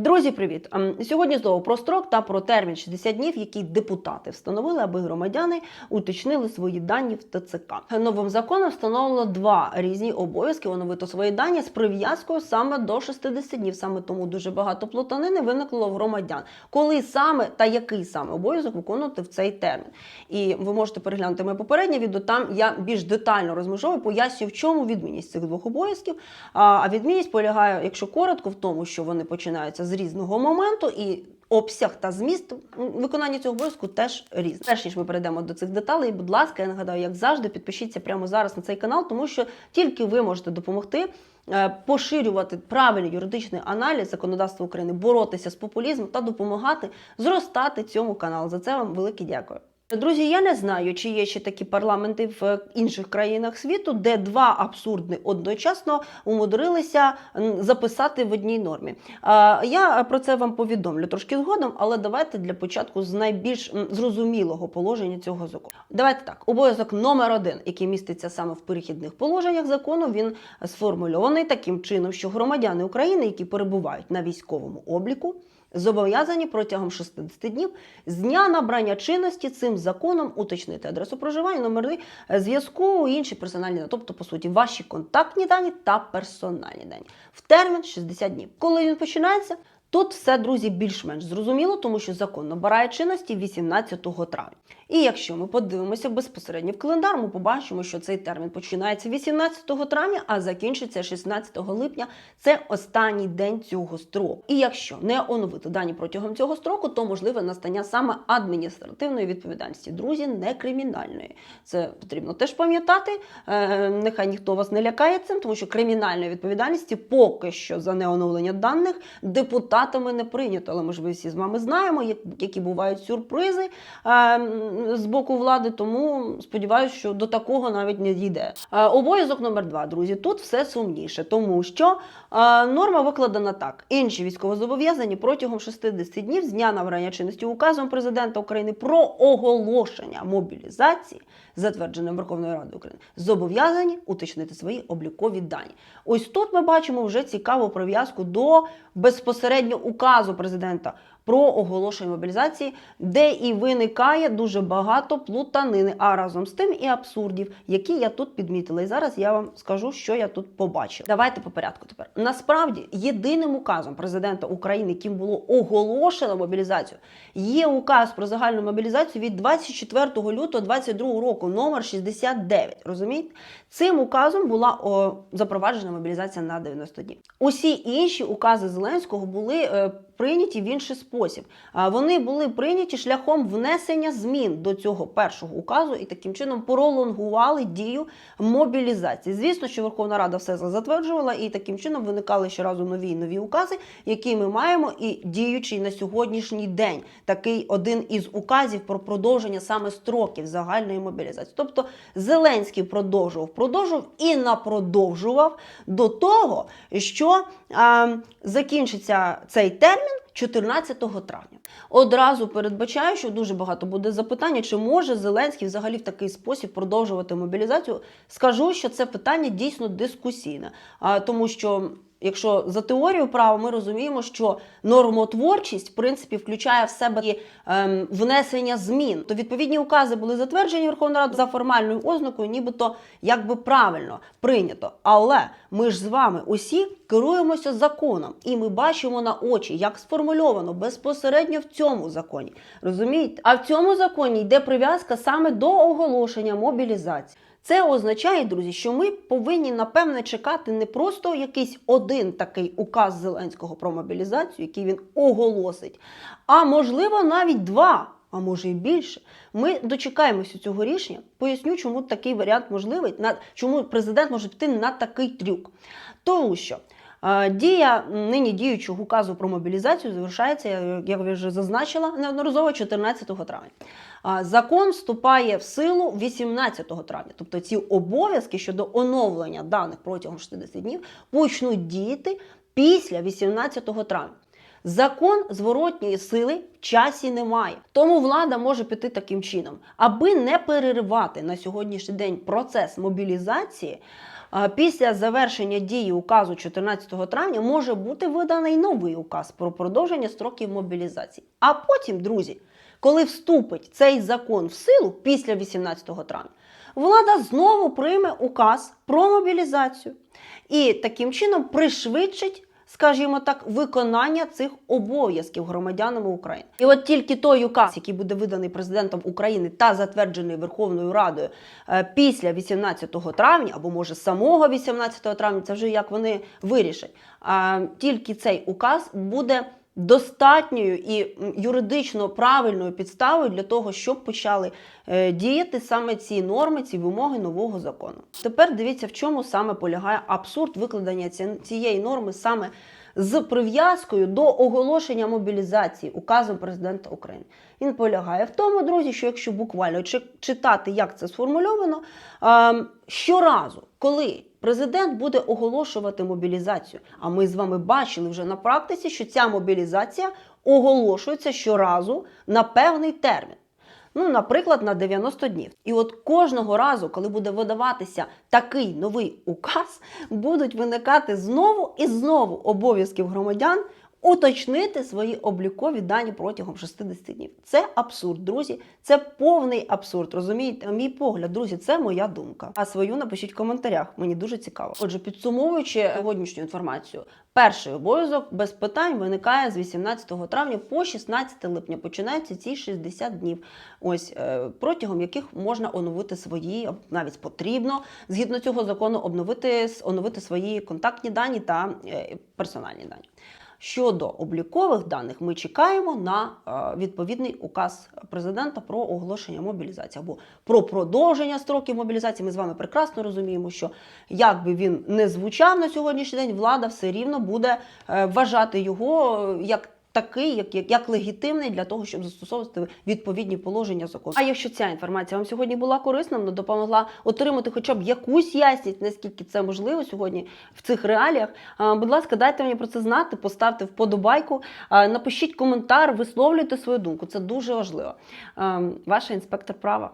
Друзі, привіт! Ем, Сьогодні знову про строк та про термін 60 днів, який депутати встановили, аби громадяни уточнили свої дані в ТЦК. Новим законом встановлено два різні обов'язки оновити свої дані з прив'язкою саме до 60 днів. Саме тому дуже багато плутанини виникло в громадян. Коли саме та який саме обов'язок виконувати в цей термін? І ви можете переглянути моє попереднє відео. Там я більш детально розмежовую, пояснюю, в чому відмінність цих двох обов'язків. А відмінність полягає, якщо коротко, в тому, що вони починаються з різного моменту і. Обсяг та зміст виконання цього обов'язку теж різний. Перш ніж ми перейдемо до цих деталей, будь ласка, я нагадаю, як завжди, підпишіться прямо зараз на цей канал, тому що тільки ви можете допомогти е, поширювати правильний юридичний аналіз законодавства України, боротися з популізмом та допомагати зростати цьому каналу. За це вам велике дякую. Друзі, я не знаю, чи є ще такі парламенти в е, інших країнах світу, де два абсурдни одночасно умудрилися записати в одній нормі. Я про це вам повідомлю трошки згодом, але давайте для початку з найбільш зрозумілого положення цього закону. Давайте так. Обов'язок номер один, який міститься саме в перехідних положеннях закону, він сформульований таким чином, що громадяни України, які перебувають на військовому обліку, зобов'язані протягом 60 днів з дня набрання чинності цим законом уточнити адресу проживання, номери зв'язку, інші персональні дані, тобто, по суті, ваші контактні дані та персональні дані в термін 60 днів. Коли він починається? Тут все, друзі, більш-менш зрозуміло, тому що закон набирає чинності 18 травня. І якщо ми подивимося безпосередньо в календар, ми побачимо, що цей термін починається 18 травня, а закінчиться 16 липня. Це останній день цього строку. І якщо не оновити дані протягом цього строку, то можливе настання саме адміністративної відповідальності, друзі, не кримінальної. Це потрібно теж пам'ятати. Е, нехай ніхто вас не лякає цим, тому що кримінальної відповідальності поки що за неоновлення даних депутатами не прийнято. Але ми ж ви всі з вами знаємо, які бувають сюрпризи е, з боку влади. Тому сподіваюся, що до такого навіть не дійде. Е, обов'язок номер два, друзі. Тут все сумніше, тому що е, норма викладена так: інші військовозобов'язані протягом 60 днів з дня набрання чинності указом президента України про оголошення мобілізації, затвердженим Верховною Радою України, зобов'язані уточнити свої облікові дані. Ось тут ми бачимо вже цікаву прив'язку до безпосередньо указу президента. Про оголошення мобілізації, де і виникає дуже багато плутанини, а разом з тим і абсурдів, які я тут підмітила. І зараз я вам скажу, що я тут побачила. Давайте по порядку тепер. Насправді, єдиним указом президента України, яким було оголошено мобілізацію, є указ про загальну мобілізацію від 24 лютого 2022 року, номер 69. Розумієте? Цим указом була о, запроваджена мобілізація на 90 днів. Усі інші укази Зеленського були е, прийняті в інший спосіб. Вони були прийняті шляхом внесення змін до цього першого указу і таким чином пролонгували дію мобілізації. Звісно, що Верховна Рада все затверджувала, і таким чином виникали щоразу нові і нові укази, які ми маємо, і діючий на сьогоднішній день такий один із указів про продовження саме строків загальної мобілізації. Тобто Зеленський продовжував, продовжував і напродовжував до того, що а, закінчиться цей термін 14 травня. Одразу передбачаю, що дуже багато буде запитання, чи може Зеленський взагалі в такий спосіб продовжувати мобілізацію. Скажу, що це питання дійсно дискусійне, тому що. Якщо за теорією права ми розуміємо, що нормотворчість в принципі включає в себе і ем, внесення змін, то відповідні укази були затверджені Верховною Радою за формальною ознакою, нібито якби правильно прийнято. Але ми ж з вами усі керуємося законом, і ми бачимо на очі, як сформульовано безпосередньо в цьому законі. Розумієте? А в цьому законі йде прив'язка саме до оголошення мобілізації. Це означає, друзі, що ми повинні напевне чекати не просто якийсь один такий указ Зеленського про мобілізацію, який він оголосить, а можливо навіть два. А може і більше. Ми дочекаємося цього рішення. Поясню, чому такий варіант можливий, на чому президент може піти на такий трюк. Тому що дія нині діючого указу про мобілізацію завершається, як я вже зазначила неодноразово 14 травня. Закон вступає в силу 18 травня. Тобто ці обов'язки щодо оновлення даних протягом 60 днів почнуть діяти після 18 травня. Закон зворотньої сили в часі немає. Тому влада може піти таким чином, аби не переривати на сьогоднішній день процес мобілізації. Після завершення дії указу 14 травня може бути виданий новий указ про продовження строків мобілізації. А потім, друзі, коли вступить цей закон в силу після 18 травня, влада знову прийме указ про мобілізацію і таким чином пришвидшить. Скажімо так, виконання цих обов'язків громадянами України, і от тільки той указ, який буде виданий президентом України та затверджений Верховною Радою е, після 18 травня, або може самого 18 травня, це вже як вони вирішать. Тільки цей указ буде достатньою і юридично правильною підставою для того, щоб почали е, діяти саме ці норми, ці вимоги нового закону. Тепер дивіться, в чому саме полягає абсурд викладення цієї норми саме з прив'язкою до оголошення мобілізації указом президента України. Він полягає в тому, друзі, що якщо буквально чи- читати, як це сформульовано, ем, щоразу, коли президент буде оголошувати мобілізацію, а ми з вами бачили вже на практиці, що ця мобілізація оголошується щоразу на певний термін. Ну, наприклад, на 90 днів. І от кожного разу, коли буде видаватися такий новий указ, будуть виникати знову і знову обов'язків громадян уточнити свої облікові дані протягом 60 днів. Це абсурд, друзі. Це повний абсурд. Розумієте? Мій погляд, друзі, це моя думка. А свою напишіть в коментарях. Мені дуже цікаво. Отже, підсумовуючи сьогоднішню інформацію, перший обов'язок без питань виникає з 18 травня по 16 липня. Починаються ці 60 днів, ось е, протягом яких можна оновити свої, навіть потрібно згідно цього закону обновити, оновити свої контактні дані та е, персональні дані. Щодо облікових даних, ми чекаємо на е, відповідний указ президента про оголошення мобілізації або про продовження строків мобілізації. Ми з вами прекрасно розуміємо, що як би він не звучав на сьогоднішній день, влада все рівно буде е, вважати його е, як. Такий, як, як, як легітимний для того, щоб застосовувати відповідні положення закону. А якщо ця інформація вам сьогодні була корисна, вона допомогла отримати хоча б якусь ясність, наскільки це можливо сьогодні в цих реаліях. Будь ласка, дайте мені про це знати, поставте вподобайку, напишіть коментар, висловлюйте свою думку. Це дуже важливо. Ваша інспектор права.